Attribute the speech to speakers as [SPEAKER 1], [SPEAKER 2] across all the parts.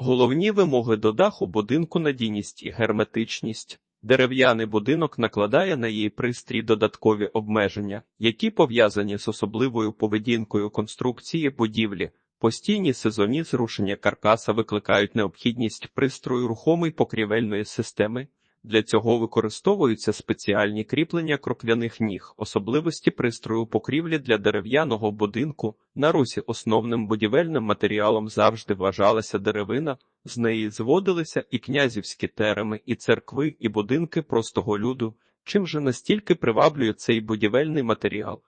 [SPEAKER 1] Головні вимоги до даху будинку надійність і герметичність. Дерев'яний будинок накладає на її пристрій додаткові обмеження, які пов'язані з особливою поведінкою конструкції будівлі. Постійні сезонні зрушення каркаса викликають необхідність пристрою рухомої покрівельної системи. Для цього використовуються спеціальні кріплення кроквяних ніг, особливості пристрою покрівлі для дерев'яного будинку. На Русі основним будівельним матеріалом завжди вважалася деревина, з неї зводилися і князівські тереми, і церкви, і будинки простого люду. Чим же настільки приваблює цей будівельний матеріал?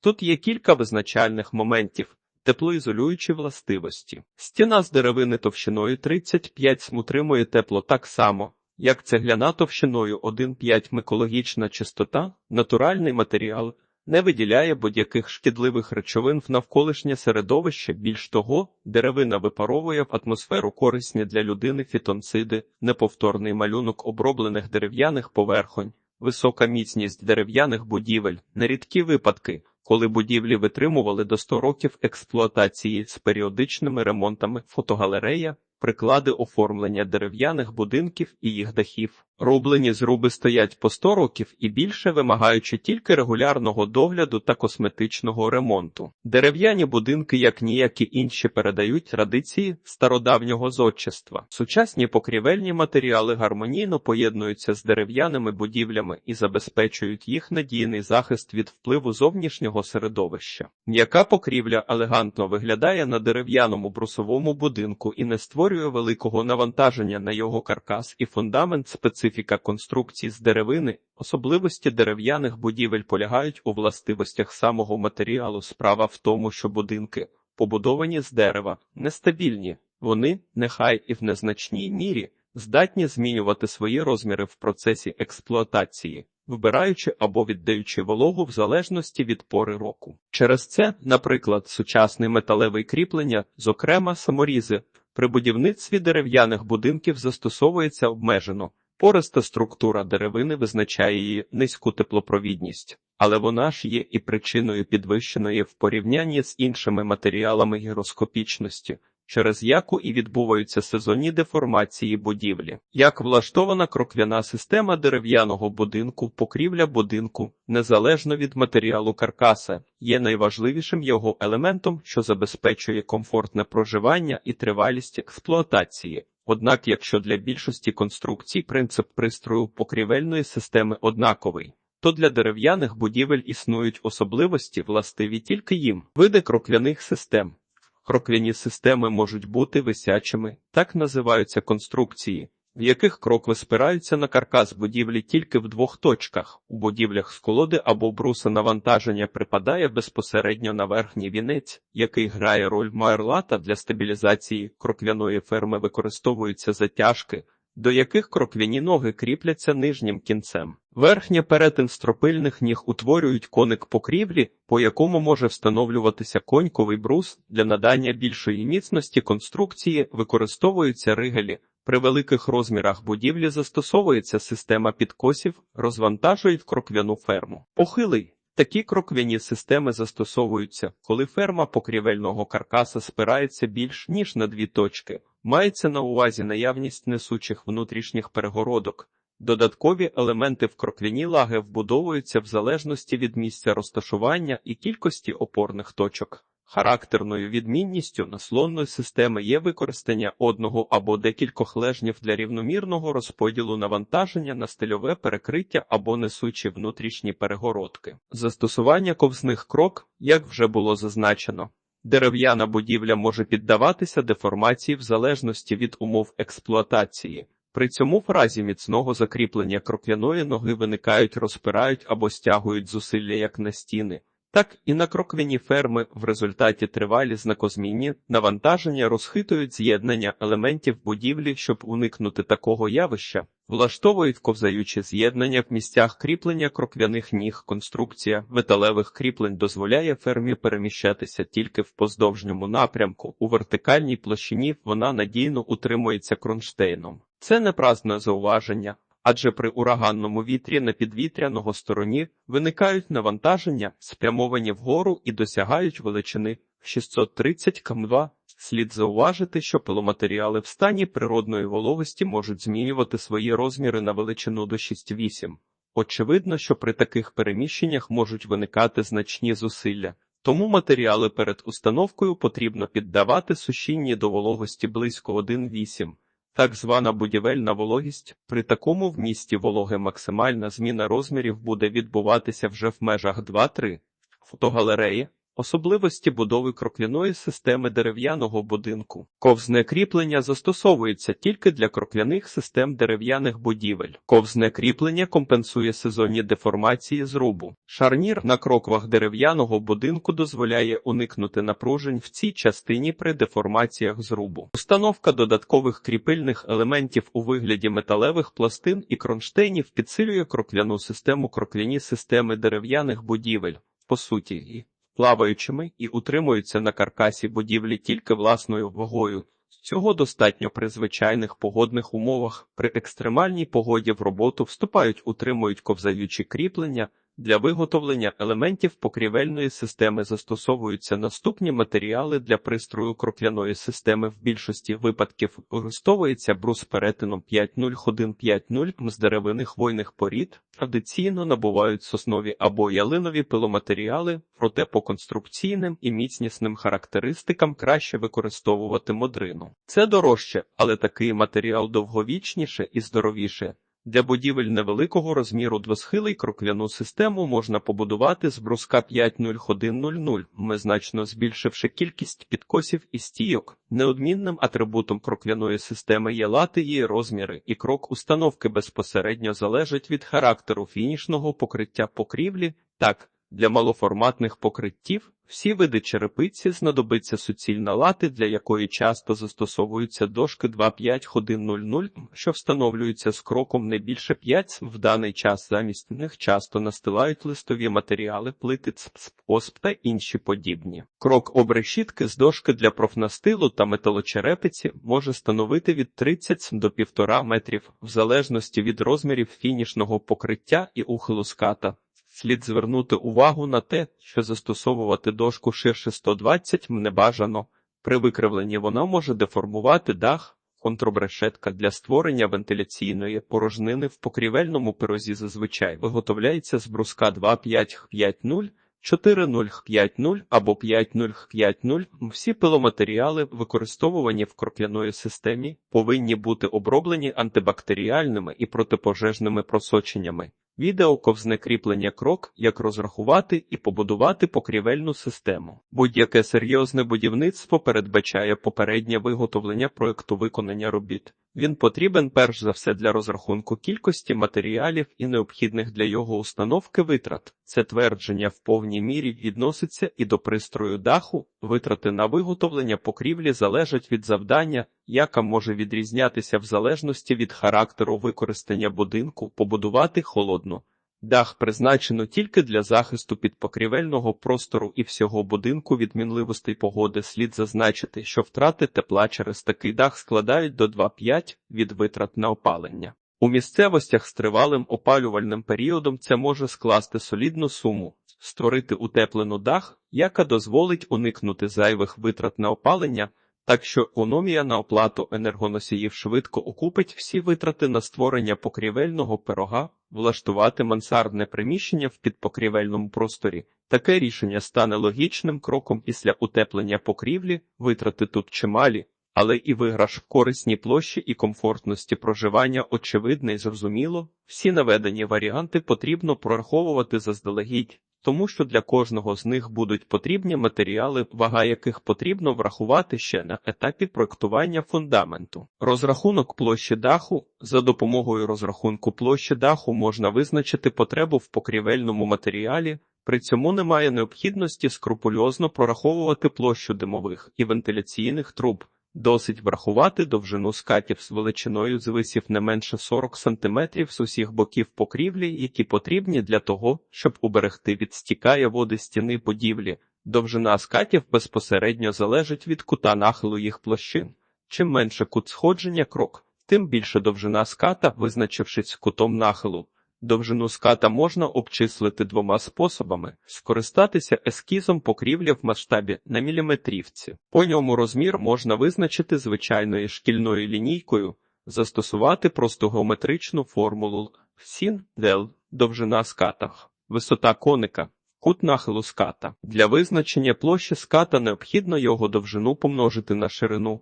[SPEAKER 1] Тут є кілька визначальних моментів. Теплоізолюючі властивості. Стіна з деревини товщиною 35 см утримує тепло так само, як цегляна товщиною 1,5 микологічна чистота, натуральний матеріал, не виділяє будь-яких шкідливих речовин в навколишнє середовище. Більш того, деревина випаровує в атмосферу корисні для людини фітонциди, неповторний малюнок оброблених дерев'яних поверхонь, висока міцність дерев'яних будівель, нерідкі випадки, коли будівлі витримували до 100 років експлуатації з періодичними ремонтами, фотогалерея, приклади оформлення дерев'яних будинків і їх дахів. Рублені зруби стоять по 100 років і більше, вимагаючи тільки регулярного догляду та косметичного ремонту. Дерев'яні будинки, як ніякі інші, передають традиції стародавнього зодчества. Сучасні покрівельні матеріали гармонійно поєднуються з дерев'яними будівлями і забезпечують їх надійний захист від впливу зовнішнього середовища. М'яка покрівля елегантно виглядає на дерев'яному брусовому будинку і не створює великого навантаження на його каркас і фундамент специфічний специфіка конструкцій з деревини, особливості дерев'яних будівель полягають у властивостях самого матеріалу. Справа в тому, що будинки, побудовані з дерева, нестабільні, вони, нехай і в незначній мірі, здатні змінювати свої розміри в процесі експлуатації. Вбираючи або віддаючи вологу в залежності від пори року. Через це, наприклад, сучасне металеве кріплення, зокрема саморізи, при будівництві дерев'яних будинків застосовується обмежено, Пориста структура деревини визначає її низьку теплопровідність, але вона ж є і причиною підвищеної в порівнянні з іншими матеріалами гіроскопічності, через яку і відбуваються сезонні деформації будівлі. Як влаштована кроквяна система дерев'яного будинку, покрівля будинку, незалежно від матеріалу каркаса, є найважливішим його елементом, що забезпечує комфортне проживання і тривалість експлуатації. Однак, якщо для більшості конструкцій принцип пристрою покрівельної системи однаковий, то для дерев'яних будівель існують особливості, властиві тільки їм, види крокляних систем. Крокляні системи можуть бути висячими, так називаються конструкції, в яких крокви спираються на каркас будівлі тільки в двох точках. У будівлях з колоди або бруса навантаження припадає безпосередньо на верхній вінець, який грає роль майорлата для стабілізації кроквяної ферми використовуються затяжки, до яких кроквяні ноги кріпляться нижнім кінцем. Верхнє перетин стропильних ніг утворюють коник покрівлі, по якому може встановлюватися коньковий брус для надання більшої міцності конструкції, використовуються ригелі. При великих розмірах будівлі застосовується система підкосів, розвантажують кроквяну ферму. Похилий. Такі кроквяні системи застосовуються, коли ферма покрівельного каркаса спирається більш ніж на дві точки. Мається на увазі наявність несучих внутрішніх перегородок. Додаткові елементи в кроквяні лаги вбудовуються в залежності від місця розташування і кількості опорних точок. Характерною відмінністю наслонної системи є використання одного або декількох лежнів для рівномірного розподілу навантаження на стильове перекриття або несучі внутрішні перегородки. Застосування ковзних крок, як вже було зазначено, дерев'яна будівля може піддаватися деформації в залежності від умов експлуатації. При цьому в разі міцного закріплення кроквяної ноги виникають, розпирають або стягують зусилля як на стіни так і на кроквяні ферми в результаті тривалі знакозмінні навантаження розхитують з'єднання елементів будівлі, щоб уникнути такого явища, влаштовують ковзаючі з'єднання в місцях кріплення кроквяних ніг. Конструкція металевих кріплень дозволяє фермі переміщатися тільки в поздовжньому напрямку. У вертикальній площині вона надійно утримується кронштейном. Це не праздне зауваження адже при ураганному вітрі на підвітряного стороні виникають навантаження, спрямовані вгору і досягають величини 630 км2. Слід зауважити, що пиломатеріали в стані природної вологості можуть змінювати свої розміри на величину до 6-8. Очевидно, що при таких переміщеннях можуть виникати значні зусилля. Тому матеріали перед установкою потрібно піддавати сушінні до вологості близько 1,8. Так звана будівельна вологість. При такому вмісті вологи максимальна зміна розмірів буде відбуватися вже в межах 2-3. Фотогалереї. Особливості будови крокляної системи дерев'яного будинку. Ковзне кріплення застосовується тільки для крокляних систем дерев'яних будівель. Ковзне кріплення компенсує сезонні деформації зрубу. Шарнір на кроквах дерев'яного будинку дозволяє уникнути напружень в цій частині при деформаціях зрубу. Установка додаткових кріпильних елементів у вигляді металевих пластин і кронштейнів підсилює крокляну систему крокляні системи дерев'яних будівель. По суті, плаваючими і утримуються на каркасі будівлі тільки власною вагою. Цього достатньо при звичайних погодних умовах. При екстремальній погоді в роботу вступають, утримують ковзаючі кріплення. Для виготовлення елементів покрівельної системи застосовуються наступні матеріали для пристрою крокляної системи. В більшості випадків використовується брус перетином 5.0-1.5.0 з деревини хвойних порід. Традиційно набувають соснові або ялинові пиломатеріали, проте по конструкційним і міцнісним характеристикам краще використовувати модрину. Це дорожче, але такий матеріал довговічніше і здоровіше. Для будівель невеликого розміру двосхилий кроквяну систему можна побудувати з бруска 5.0.1.0.0, ми значно збільшивши кількість підкосів і стійок. Неодмінним атрибутом кроквяної системи є лати її розміри, і крок установки безпосередньо залежить від характеру фінішного покриття покрівлі. Так, для малоформатних покриттів всі види черепиці знадобиться суцільна лати, для якої часто застосовуються дошки 2.5.1.0.0, що встановлюються з кроком не більше 5 в даний час замість них часто настилають листові матеріали, плити цпсп, осп та інші подібні. Крок обрешітки з дошки для профнастилу та металочерепиці може становити від 30 до 1,5 метрів в залежності від розмірів фінішного покриття і ухилу ската. Слід звернути увагу на те, що застосовувати дошку ширше 120 м не бажано. При викривленні вона може деформувати дах, контрбрешетка для створення вентиляційної порожнини в покрівельному пирозі зазвичай виготовляється з бруска 2.5.5.0, 4.0.5.0 або 5.0.5.0. Всі пиломатеріали, використовувані в крокляної системі, повинні бути оброблені антибактеріальними і протипожежними просоченнями. Відео ковзне кріплення крок, як розрахувати і побудувати покрівельну систему. Будь-яке серйозне будівництво передбачає попереднє виготовлення проекту виконання робіт. Він потрібен перш за все для розрахунку кількості матеріалів і необхідних для його установки витрат. Це твердження в повній мірі відноситься і до пристрою даху. Витрати на виготовлення покрівлі залежать від завдання, яка може відрізнятися в залежності від характеру використання будинку, побудувати холодну. Дах призначено тільки для захисту підпокрівельного простору і всього будинку від мінливостей погоди. Слід зазначити, що втрати тепла через такий дах складають до 2,5 від витрат на опалення. У місцевостях з тривалим опалювальним періодом це може скласти солідну суму, створити утеплену дах, яка дозволить уникнути зайвих витрат на опалення. Так що економія на оплату енергоносіїв швидко окупить всі витрати на створення покрівельного пирога, влаштувати мансардне приміщення в підпокрівельному просторі. Таке рішення стане логічним кроком після утеплення покрівлі, витрати тут чималі, але і виграш в корисній площі і комфортності проживання очевидне і зрозуміло. Всі наведені варіанти потрібно прораховувати заздалегідь тому що для кожного з них будуть потрібні матеріали, вага яких потрібно врахувати ще на етапі проектування фундаменту. Розрахунок площі даху за допомогою розрахунку площі даху можна визначити потребу в покрівельному матеріалі. При цьому немає необхідності скрупульозно прораховувати площу димових і вентиляційних труб. Досить врахувати довжину скатів з величиною звисів не менше 40 см з усіх боків покрівлі, які потрібні для того, щоб уберегти від стікає води стіни будівлі. Довжина скатів безпосередньо залежить від кута нахилу їх площин. Чим менше кут сходження крок, тим більше довжина ската, визначившись кутом нахилу. Довжину ската можна обчислити двома способами: скористатися ескізом покрівлі в масштабі на міліметрівці. По ньому розмір можна визначити звичайною шкільною лінійкою, застосувати просто геометричну формулу сін дел довжина ската, висота коника. Кут нахилу ската. Для визначення площі ската необхідно його довжину помножити на ширину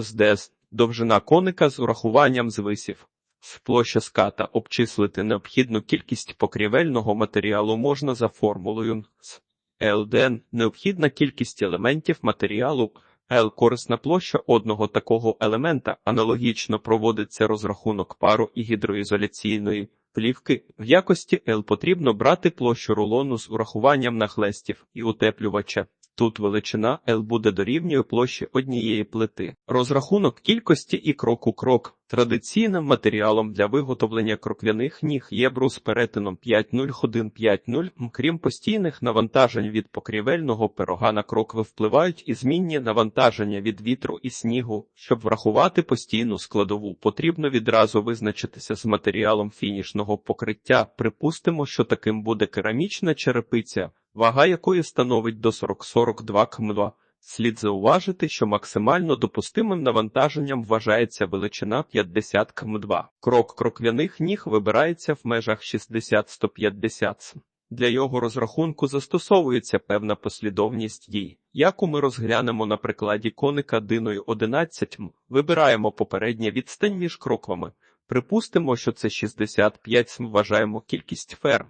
[SPEAKER 1] СДС, довжина коника з урахуванням звисів. З площі ската обчислити необхідну кількість покрівельного матеріалу можна за формулою С. ЛДН – необхідна кількість елементів матеріалу, Л – корисна площа одного такого елемента, аналогічно проводиться розрахунок пару і гідроізоляційної плівки. В якості Л потрібно брати площу рулону з урахуванням нахлестів і утеплювача. Тут величина L буде дорівнює площі однієї плити. Розрахунок кількості і кроку крок. Традиційним матеріалом для виготовлення кроквяних ніг є брус перетином 5.0-1.5.0. Крім постійних навантажень від покрівельного пирога на крокви впливають і змінні навантаження від вітру і снігу. Щоб врахувати постійну складову, потрібно відразу визначитися з матеріалом фінішного покриття. Припустимо, що таким буде керамічна черепиця вага якої становить до 40-42 км. Слід зауважити, що максимально допустимим навантаженням вважається величина 50 км2. Крок кроквяних ніг вибирається в межах 60-150 Для його розрахунку застосовується певна послідовність дій, яку ми розглянемо на прикладі коника диною 11 м. Вибираємо попередня відстань між кроквами. Припустимо, що це 65 см вважаємо кількість ферм.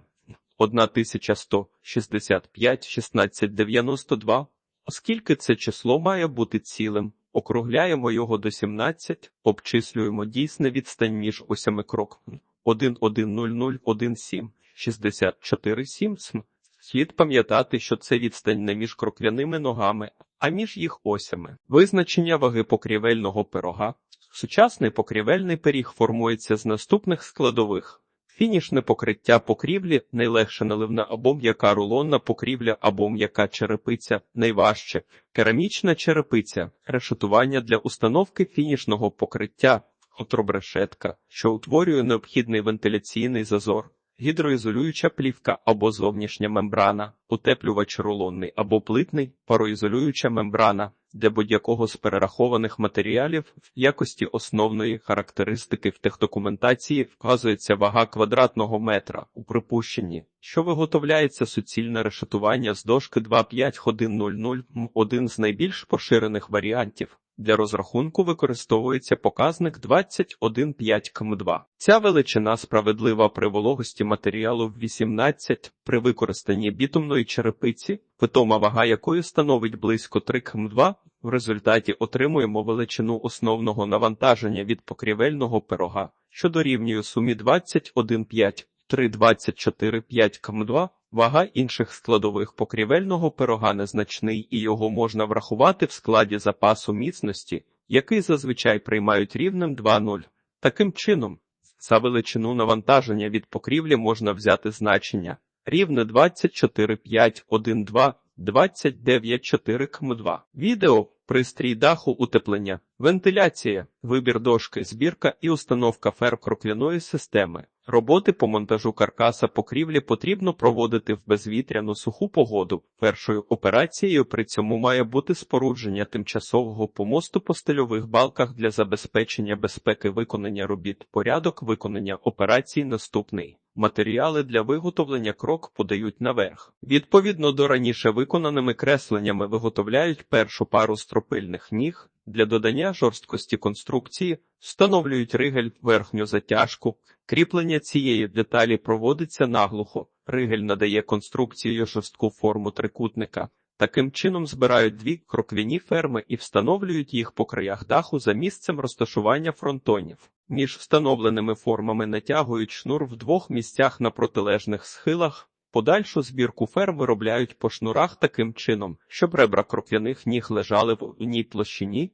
[SPEAKER 1] 1165 1692. Оскільки це число має бути цілим, округляємо його до 17, обчислюємо дійсне відстань між осями кроками 110017 647 см. Слід пам'ятати, що це відстань не між кроквяними ногами, а між їх осями. Визначення ваги покрівельного пирога. Сучасний покрівельний пиріг формується з наступних складових. Фінішне покриття покрівлі найлегше наливна або м'яка рулонна покрівля або м'яка черепиця найважче, керамічна черепиця, решетування для установки фінішного покриття, отробрешетка, що утворює необхідний вентиляційний зазор, гідроізолююча плівка або зовнішня мембрана, утеплювач рулонний або плитний, пароізолююча мембрана для будь-якого з перерахованих матеріалів в якості основної характеристики в техдокументації вказується вага квадратного метра у припущенні, що виготовляється суцільне решетування з дошки 25100 один з найбільш поширених варіантів. Для розрахунку використовується показник 21,5 км2. Ця величина справедлива при вологості матеріалу в 18 при використанні бітумної черепиці, питома вага якої становить близько 3 км2. В результаті отримуємо величину основного навантаження від покрівельного пирога, що дорівнює сумі 21,5 3,24,5 км2. Вага інших складових покрівельного пирога незначний і його можна врахувати в складі запасу міцності, який зазвичай приймають рівнем 2,0. Таким чином, за величину навантаження від покрівлі можна взяти значення рівне 24,5,1,2, 29,4 км2. Відео пристрій даху утеплення, вентиляція, вибір дошки, збірка і установка фер крокляної системи. Роботи по монтажу каркаса покрівлі потрібно проводити в безвітряну суху погоду. Першою операцією при цьому має бути спорудження тимчасового помосту по стильових балках для забезпечення безпеки виконання робіт. Порядок виконання операцій наступний. Матеріали для виготовлення крок подають наверх. Відповідно до раніше виконаними кресленнями виготовляють першу пару стропильних ніг. Для додання жорсткості конструкції встановлюють ригель верхню затяжку. Кріплення цієї деталі проводиться наглухо. Ригель надає конструкції жорстку форму трикутника. Таким чином збирають дві кроквіні ферми і встановлюють їх по краях даху за місцем розташування фронтонів. Між встановленими формами натягують шнур в двох місцях на протилежних схилах. Подальшу збірку ферм виробляють по шнурах таким чином, щоб ребра кроквяних ніг лежали в одній площині.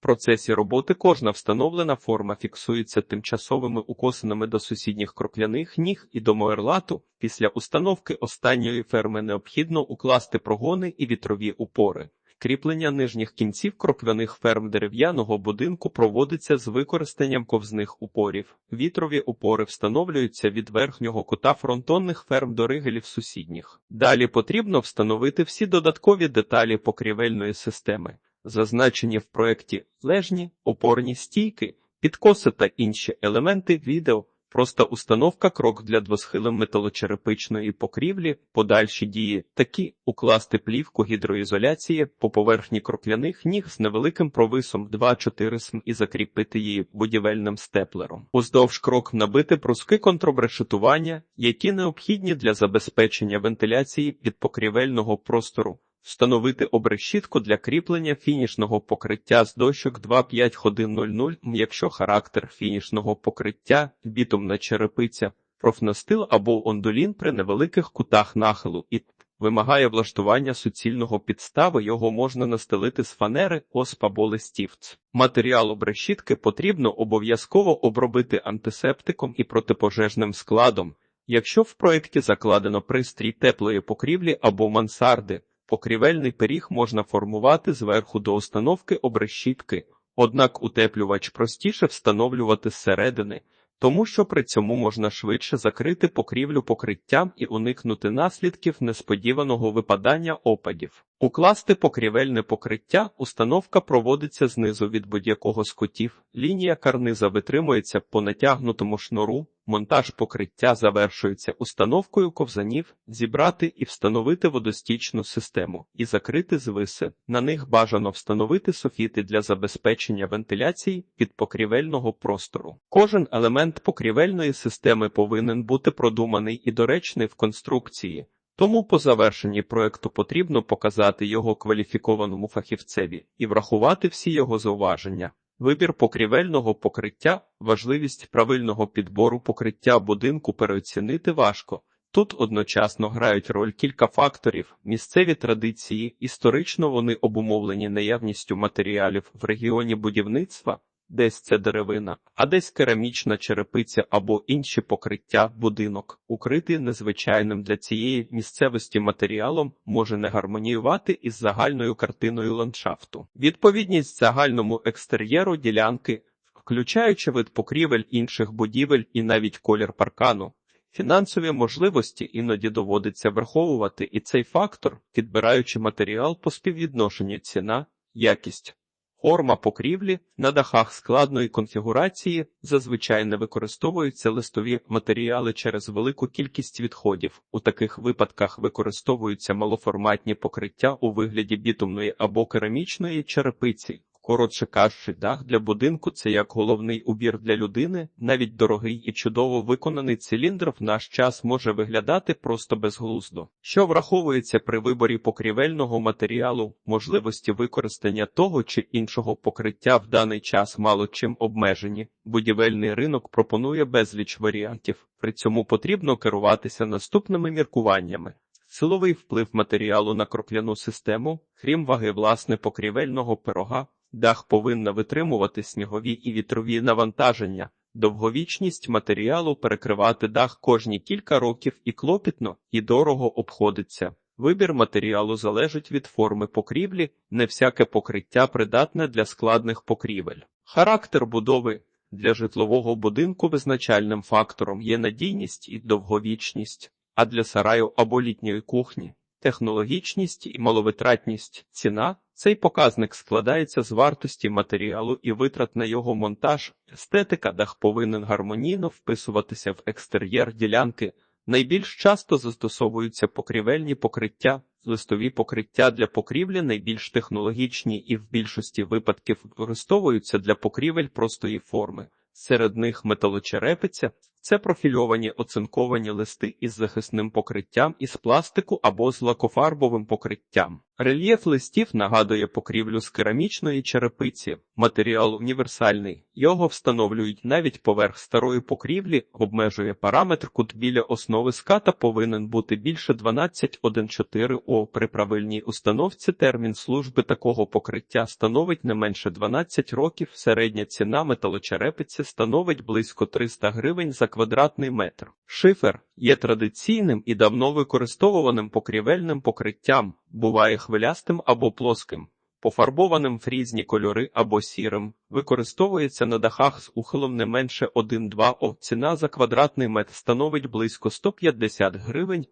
[SPEAKER 1] Процесі роботи кожна встановлена форма фіксується тимчасовими укосинами до сусідніх крокляних ніг і до моерлату. Після установки останньої ферми необхідно укласти прогони і вітрові упори. Кріплення нижніх кінців кропляних ферм дерев'яного будинку проводиться з використанням ковзних упорів. Вітрові упори встановлюються від верхнього кута фронтонних ферм до ригелів сусідніх. Далі потрібно встановити всі додаткові деталі покрівельної системи, зазначені в проєкті лежні, опорні стійки, підкоси та інші елементи відео. Проста установка крок для двосхилем металочерепичної покрівлі, подальші дії такі укласти плівку гідроізоляції по поверхні крокляних ніг з невеликим провисом 2-4 см і закріпити її будівельним степлером. Уздовж крок набити бруски контрбрешетування, які необхідні для забезпечення вентиляції від покрівельного простору. Встановити обрешітку для кріплення фінішного покриття з дощок 25100, якщо характер фінішного покриття бітумна черепиця, профнастил або ондулін при невеликих кутах нахилу і вимагає влаштування суцільного підстави, його можна настелити з фанери, осп або листівц. Матеріал обрешітки потрібно обов'язково обробити антисептиком і протипожежним складом, якщо в проєкті закладено пристрій теплої покрівлі або мансарди. Покрівельний пиріг можна формувати зверху до установки обрешітки, однак утеплювач простіше встановлювати зсередини, тому що при цьому можна швидше закрити покрівлю покриттям і уникнути наслідків несподіваного випадання опадів. Укласти покрівельне покриття установка проводиться знизу від будь-якого з кутів, лінія карниза витримується по натягнутому шнуру, монтаж покриття завершується установкою ковзанів, зібрати і встановити водостічну систему і закрити звиси. На них бажано встановити софіти для забезпечення вентиляції від покрівельного простору. Кожен елемент покрівельної системи повинен бути продуманий і доречний в конструкції. Тому по завершенні проекту потрібно показати його кваліфікованому фахівцеві і врахувати всі його зауваження. Вибір покрівельного покриття, важливість правильного підбору покриття будинку переоцінити важко. Тут одночасно грають роль кілька факторів: місцеві традиції, історично вони обумовлені наявністю матеріалів в регіоні будівництва, Десь це деревина, а десь керамічна черепиця або інші покриття будинок, укритий незвичайним для цієї місцевості матеріалом, може не гармоніювати із загальною картиною ландшафту. Відповідність загальному екстер'єру ділянки, включаючи вид покрівель інших будівель і навіть колір паркану. Фінансові можливості іноді доводиться враховувати і цей фактор, підбираючи матеріал по співвідношенню ціна, якість. Форма покрівлі на дахах складної конфігурації зазвичай не використовуються листові матеріали через велику кількість відходів. У таких випадках використовуються малоформатні покриття у вигляді бітумної або керамічної черепиці. Коротше кажучи, дах для будинку це як головний убір для людини, навіть дорогий і чудово виконаний циліндр в наш час може виглядати просто безглуздо. Що враховується при виборі покрівельного матеріалу, можливості використання того чи іншого покриття в даний час мало чим обмежені. Будівельний ринок пропонує безліч варіантів, при цьому потрібно керуватися наступними міркуваннями. Силовий вплив матеріалу на кропляну систему, крім ваги власне покрівельного пирога. Дах повинна витримувати снігові і вітрові навантаження, довговічність матеріалу перекривати дах кожні кілька років і клопітно, і дорого обходиться. Вибір матеріалу залежить від форми покрівлі, не всяке покриття придатне для складних покрівель. Характер будови для житлового будинку визначальним фактором є надійність і довговічність, а для сараю або літньої кухні технологічність і маловитратність ціна. Цей показник складається з вартості матеріалу і витрат на його монтаж. Естетика дах повинен гармонійно вписуватися в екстер'єр ділянки. Найбільш часто застосовуються покрівельні покриття, листові покриття для покрівлі найбільш технологічні і в більшості випадків використовуються для покрівель простої форми. Серед них металочерепиця це профільовані оцинковані листи із захисним покриттям із пластику або з лакофарбовим покриттям. Рельєф листів нагадує покрівлю з керамічної черепиці, матеріал універсальний. Його встановлюють навіть поверх старої покрівлі, обмежує параметр кут біля основи ската повинен бути більше 12,14 О. При правильній установці термін служби такого покриття становить не менше 12 років. Середня ціна металочерепиці становить близько 300 гривень за квадратний метр. Шифер є традиційним і давно використовуваним покрівельним покриттям, буває хвилястим або плоским. Пофарбованим в різні кольори або сірим, використовується на дахах з ухилом не менше 1-2 О. Ціна за квадратний метр становить близько 150 гривень.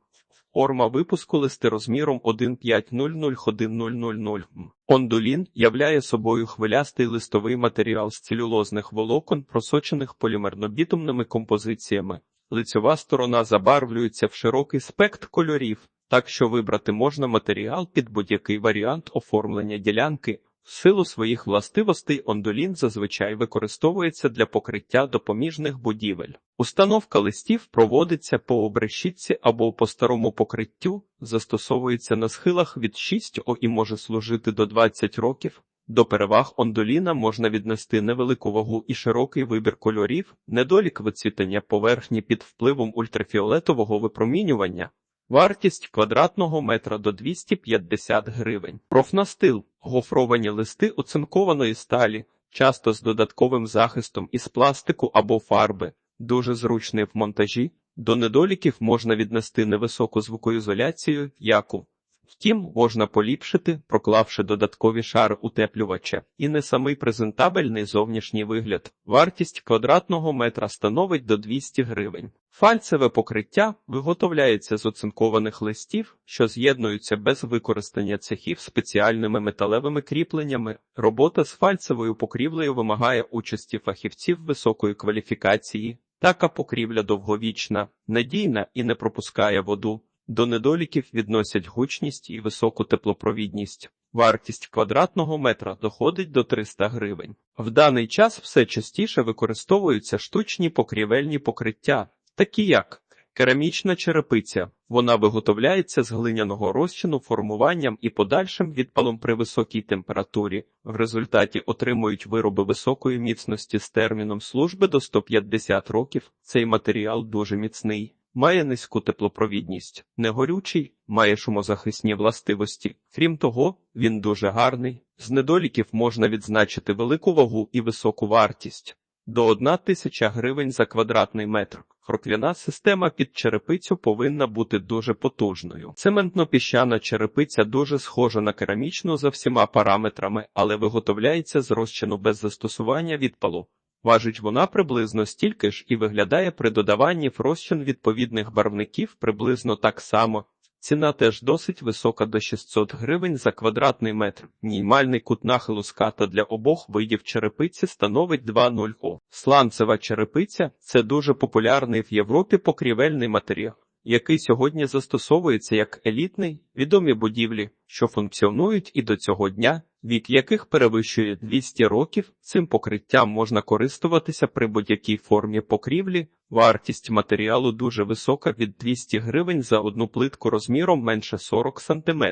[SPEAKER 1] Форма випуску листи розміром 1500100. Ондулін являє собою хвилястий листовий матеріал з целюлозних волокон, просочених полімерно-бітумними композиціями. Лицьова сторона забарвлюється в широкий спектр кольорів, так що вибрати можна матеріал під будь-який варіант оформлення ділянки. В силу своїх властивостей ондолін зазвичай використовується для покриття допоміжних будівель. Установка листів проводиться по обрешітці або по старому покриттю, застосовується на схилах від 6 О і може служити до 20 років. До переваг ондоліна можна віднести невелику вагу і широкий вибір кольорів, недолік вицвітання поверхні під впливом ультрафіолетового випромінювання. Вартість квадратного метра до 250 гривень. Профнастил – гофровані листи оцинкованої сталі, часто з додатковим захистом із пластику або фарби, дуже зручний в монтажі. До недоліків можна віднести невисоку звукоізоляцію, яку Втім, можна поліпшити, проклавши додаткові шари утеплювача, і не самий презентабельний зовнішній вигляд. Вартість квадратного метра становить до 200 гривень. Фальцеве покриття виготовляється з оцинкованих листів, що з'єднуються без використання цехів спеціальними металевими кріпленнями. Робота з фальцевою покрівлею вимагає участі фахівців високої кваліфікації. Така покрівля довговічна, надійна і не пропускає воду. До недоліків відносять гучність і високу теплопровідність. Вартість квадратного метра доходить до 300 гривень. В даний час все частіше використовуються штучні покрівельні покриття, такі як керамічна черепиця. Вона виготовляється з глиняного розчину формуванням і подальшим відпалом при високій температурі. В результаті отримують вироби високої міцності з терміном служби до 150 років. Цей матеріал дуже міцний. Має низьку теплопровідність, негорючий, має шумозахисні властивості. Крім того, він дуже гарний. З недоліків можна відзначити велику вагу і високу вартість до 1 тисяча гривень за квадратний метр. Хроквяна система під черепицю повинна бути дуже потужною. Цементно-піщана черепиця дуже схожа на керамічну за всіма параметрами, але виготовляється з розчину без застосування відпалу. Важить вона приблизно стільки ж і виглядає при додаванні в розчин відповідних барвників приблизно так само. Ціна теж досить висока до 600 гривень за квадратний метр. Мінімальний кут нахилу ската для обох видів черепиці становить 2,0 О. Сланцева черепиця це дуже популярний в Європі покрівельний матеріал, який сьогодні застосовується як елітний, відомі будівлі, що функціонують і до цього дня вік яких перевищує 200 років, цим покриттям можна користуватися при будь-якій формі покрівлі. Вартість матеріалу дуже висока від 200 гривень за одну плитку розміром менше 40 см.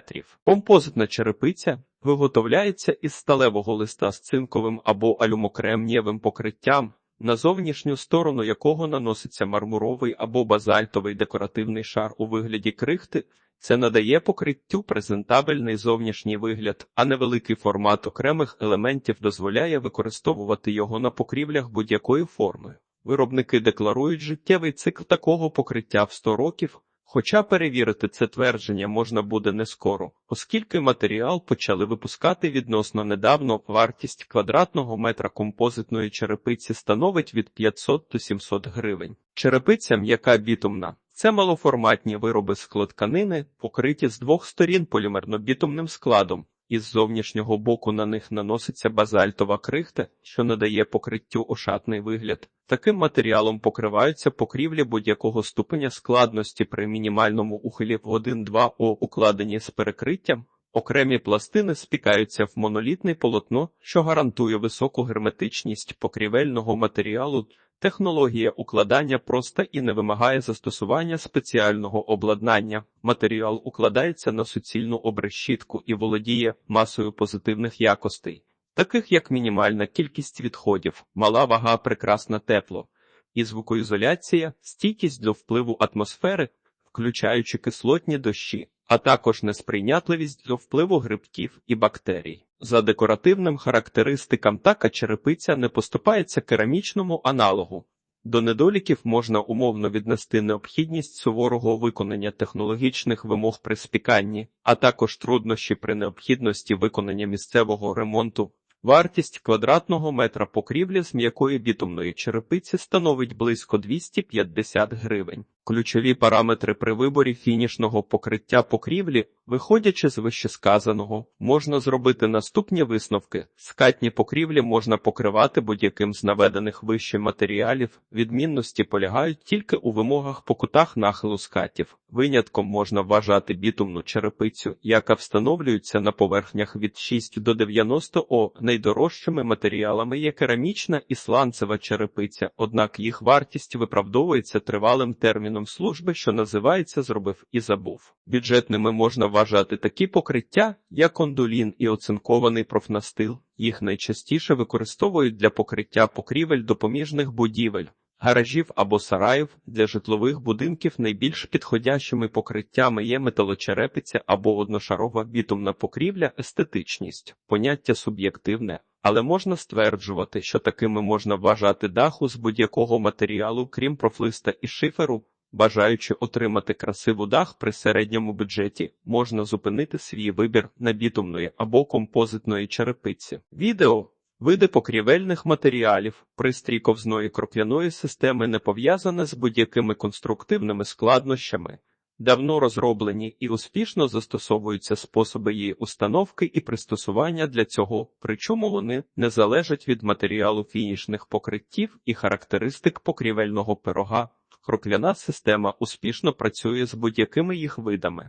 [SPEAKER 1] Композитна черепиця виготовляється із сталевого листа з цинковим або алюмокремнієвим покриттям, на зовнішню сторону якого наноситься мармуровий або базальтовий декоративний шар у вигляді крихти. Це надає покриттю презентабельний зовнішній вигляд, а невеликий формат окремих елементів дозволяє використовувати його на покрівлях будь-якої форми. Виробники декларують життєвий цикл такого покриття в 100 років, хоча перевірити це твердження можна буде не скоро, оскільки матеріал почали випускати відносно недавно, вартість квадратного метра композитної черепиці становить від 500 до 700 гривень. Черепиця м'яка бітумна. Це малоформатні вироби складканини, покриті з двох сторін полімерно-бітумним складом. Із зовнішнього боку на них наноситься базальтова крихта, що надає покриттю ошатний вигляд. Таким матеріалом покриваються покрівлі будь-якого ступеня складності при мінімальному ухилі в 1-2 О укладені з перекриттям. Окремі пластини спікаються в монолітне полотно, що гарантує високу герметичність покрівельного матеріалу. Технологія укладання проста і не вимагає застосування спеціального обладнання. Матеріал укладається на суцільну обрешітку і володіє масою позитивних якостей, таких як мінімальна кількість відходів, мала вага, прекрасна тепло, і звукоізоляція, стійкість до впливу атмосфери, включаючи кислотні дощі, а також несприйнятливість до впливу грибків і бактерій. За декоративним характеристикам така черепиця не поступається керамічному аналогу. До недоліків можна умовно віднести необхідність суворого виконання технологічних вимог при спіканні, а також труднощі при необхідності виконання місцевого ремонту. Вартість квадратного метра покрівлі з м'якої бітумної черепиці становить близько 250 гривень. Ключові параметри при виборі фінішного покриття покрівлі, виходячи з вищесказаного, можна зробити наступні висновки. Скатні покрівлі можна покривати будь-яким з наведених вище матеріалів. Відмінності полягають тільки у вимогах по кутах нахилу скатів. Винятком можна вважати бітумну черепицю, яка встановлюється на поверхнях від 6 до 90 О. Найдорожчими матеріалами є керамічна і сланцева черепиця, однак їх вартість виправдовується тривалим терміном служби, що називається зробив і забув. Бюджетними можна вважати такі покриття, як ондулін і оцинкований профнастил. Їх найчастіше використовують для покриття покрівель допоміжних будівель. Гаражів або сараїв для житлових будинків найбільш підходящими покриттями є металочерепиця або одношарова бітумна покрівля, естетичність, поняття суб'єктивне, але можна стверджувати, що такими можна вважати даху з будь-якого матеріалу, крім профлиста і шиферу. Бажаючи отримати красиву дах при середньому бюджеті, можна зупинити свій вибір на бітумної або композитної черепиці. Відео Види покрівельних матеріалів, пристрій ковзної кроп'яної системи не пов'язане з будь-якими конструктивними складнощами, давно розроблені і успішно застосовуються способи її установки і пристосування для цього, причому вони не залежать від матеріалу фінішних покриттів і характеристик покрівельного пирога. Кроп'яна система успішно працює з будь-якими їх видами.